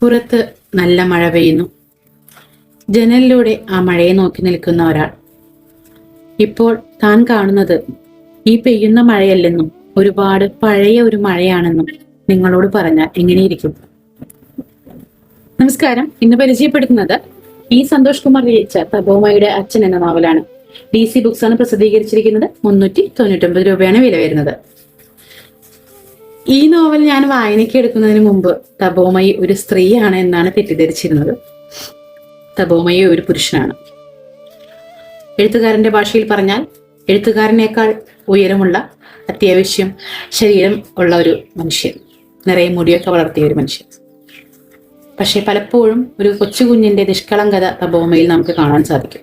പുറത്ത് നല്ല മഴ പെയ്യുന്നു. ജനലിലൂടെ ആ മഴയെ നോക്കി നിൽക്കുന്ന ഒരാൾ. ഇപ്പോൾ താൻ കാണുന്നത് ഈ പെയ്യുന്ന മഴയല്ലെന്നും ഒരുപാട് പഴയ ഒരു മഴയാണെന്നും നിങ്ങളോട് പറഞ്ഞാൽ എങ്ങനെയിരിക്കും? നമസ്കാരം. ഇന്ന് പരിചയപ്പെടുത്തുന്നത് ഈ സന്തോഷ് കുമാർ രചിച്ച തപോമയുടെ അച്ഛൻ എന്ന നോവലാണ്. ഡി സി ബുക്സ് ആണ് പ്രസിദ്ധീകരിച്ചിരിക്കുന്നത്. മുന്നൂറ്റി തൊണ്ണൂറ്റൊമ്പത് രൂപയാണ് വില വരുന്നത്. ഈ നോവൽ ഞാൻ വായനയ്ക്ക് എടുക്കുന്നതിന് മുമ്പ് തപോമയി ഒരു സ്ത്രീയാണ് എന്നാണ് തെറ്റിദ്ധരിച്ചിരുന്നത്. തപോമയി ഒരു പുരുഷനാണ്. എഴുത്തുകാരന്റെ ഭാഷയിൽ പറഞ്ഞാൽ എഴുത്തുകാരനേക്കാൾ ഉയരമുള്ള അത്യാവശ്യം ശരീരം ഉള്ള ഒരു മനുഷ്യൻ. നിറയെ മുടിയൊക്കെ വളർത്തിയ ഒരു മനുഷ്യൻ. പക്ഷെ പലപ്പോഴും ഒരു കൊച്ചു കുഞ്ഞിന്റെ നിഷ്കളങ്കത തപോമയിൽ നമുക്ക് കാണാൻ സാധിക്കും.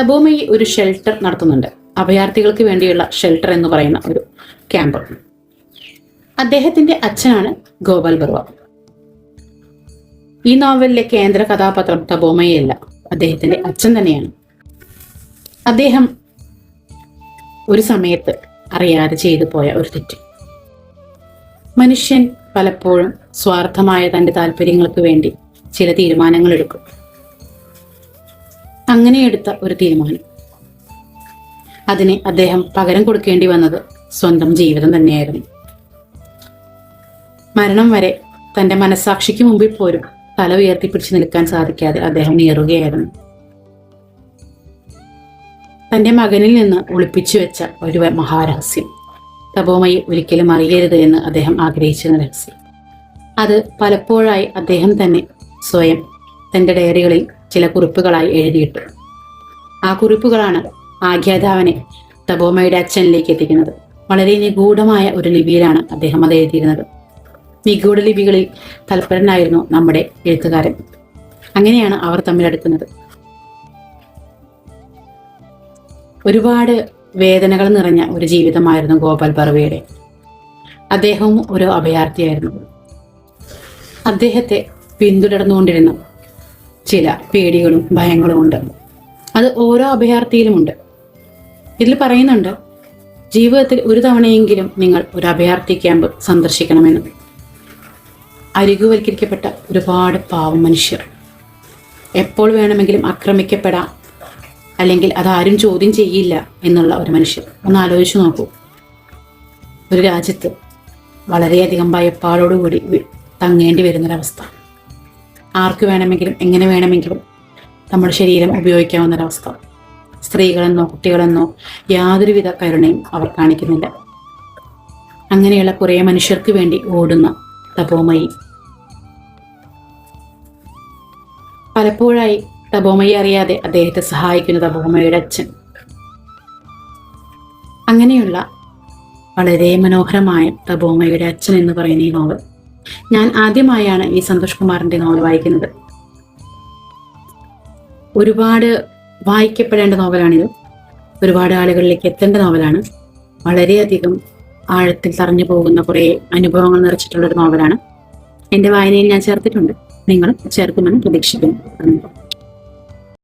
തപോമയി ഒരു ഷെൽട്ടർ നടത്തുന്നുണ്ട്. അഭയാർത്ഥികൾക്ക് വേണ്ടിയുള്ള ഷെൽട്ടർ എന്ന് പറയുന്ന ഒരു ക്യാമ്പ്. അദ്ദേഹത്തിന്റെ അച്ഛനാണ് ഗോപാൽ ബർവ. ഈ നോവലിലെ കേന്ദ്ര കഥാപാത്രം തപോമയല്ല അദ്ദേഹത്തിന്റെ അച്ഛൻ തന്നെയാണ്. അദ്ദേഹം ഒരു സമയത്ത് അറിയാതെ ചെയ്തു പോയ ഒരു തെറ്റ്. മനുഷ്യൻ പലപ്പോഴും സ്വാർത്ഥമായ തന്റെ താല്പര്യങ്ങൾക്ക് വേണ്ടി ചില തീരുമാനങ്ങൾ എടുക്കും. അങ്ങനെ എടുത്ത ഒരു തീരുമാനം. അതിനെ അദ്ദേഹം പകരം കൊടുക്കേണ്ടി വന്നത് സ്വന്തം ജീവിതം തന്നെയായിരുന്നു. മരണം വരെ തന്റെ മനസാക്ഷിക്ക് മുമ്പിൽ പോലും തല ഉയർത്തിപ്പിടിച്ച് നിൽക്കാൻ സാധിക്കാതെ അദ്ദേഹം നീറുകയായിരുന്നു. തന്റെ മകനിൽ നിന്ന് ഒളിപ്പിച്ചു വെച്ച ഒരു മഹാരഹസ്യം. തപോമയി ഒരിക്കലും അറിയരുത് എന്ന് അദ്ദേഹം ആഗ്രഹിച്ചിരുന്ന രഹസ്യം. അത് പലപ്പോഴായി അദ്ദേഹം തന്നെ സ്വയം തന്റെ ഡയറികളിൽ ചില കുറിപ്പുകളായി എഴുതിയിട്ടു. ആ കുറിപ്പുകളാണ് ആഖ്യാതാവിനെ തപോമയുടെ അച്ഛനിലേക്ക് എത്തിക്കുന്നത്. വളരെ നിഗൂഢമായ ഒരു ലിപിയിലാണ് അദ്ദേഹം അത് എഴുതിയിരുന്നത്. നിഗൂഢ ലിപികളിൽ തൽപരനായിരുന്നു നമ്മുടെ എഴുത്തുകാരൻ. അങ്ങനെയാണ് അവർ തമ്മിലെടുക്കുന്നത് ഒരുപാട് വേദനകൾ നിറഞ്ഞ ഒരു ജീവിതമായിരുന്നു ഗോപാൽ ബർവയുടെ അദ്ദേഹവും ഒരു അഭയാർത്ഥിയായിരുന്നു. അദ്ദേഹത്തെ പിന്തുടർന്നുകൊണ്ടിരുന്ന ചില പേടികളും ഭയങ്ങളും ഉണ്ട്. അത് ഓരോ അഭയാർത്ഥിയിലുമുണ്ട്. ഇതിൽ പറയുന്നുണ്ട് ജീവിതത്തിൽ ഒരു തവണയെങ്കിലും നിങ്ങൾ ഒരു അഭയാർത്ഥി ക്യാമ്പ് സന്ദർശിക്കണമെന്ന്. അരികുവൽക്കരിക്കപ്പെട്ട ഒരുപാട് പാവം മനുഷ്യർ. എപ്പോൾ വേണമെങ്കിലും ആക്രമിക്കപ്പെടാം. അല്ലെങ്കിൽ അതാരും ചോദ്യം ചെയ്യില്ല എന്നുള്ള ഒരു മനുഷ്യർ. ഒന്ന് ആലോചിച്ച് നോക്കൂ. ഒരു രാജ്യത്ത് വളരെയധികം ഭയപ്പാടോടുകൂടി തങ്ങേണ്ടി വരുന്നൊരവസ്ഥ. ആർക്ക് വേണമെങ്കിലും എങ്ങനെ വേണമെങ്കിലും നമ്മുടെ ശരീരം ഉപയോഗിക്കാവുന്നൊരവസ്ഥ. സ്ത്രീകളെന്നോ കുട്ടികളെന്നോ യാതൊരുവിധ കരുണയും അവർ കാണിക്കുന്നില്ല. അങ്ങനെയുള്ള കുറേ മനുഷ്യർക്ക് വേണ്ടി ഓടുന്ന തപോമയി. പലപ്പോഴായി തപോമയെ അറിയാതെ അദ്ദേഹത്തെ സഹായിക്കുന്ന തപോമയുടെ അച്ഛൻ. അങ്ങനെയുള്ള വളരെ മനോഹരമായ തപോമയുടെ അച്ഛൻ എന്ന് പറയുന്ന ഈ നോവൽ ഞാൻ ആദ്യമായാണ് ഈ സന്തോഷ് കുമാറിന്റെ നോവൽ വായിക്കുന്നത്. ഒരുപാട് വായിക്കപ്പെടേണ്ട നോവലാണിത്. ഒരുപാട് ആളുകളിലേക്ക് എത്തേണ്ട നോവലാണ്. വളരെയധികം ആഴത്തിൽ തറഞ്ഞു പോകുന്ന കുറേ അനുഭവങ്ങൾ നിറച്ചിട്ടുള്ള ഒരു നോവലാണ്. എന്റെ വായനയിൽ ഞാൻ ചേർത്തിട്ടുണ്ട്. നിങ്ങളും ചേർക്കുമെന്ന് പ്രതീക്ഷിക്കുന്നു.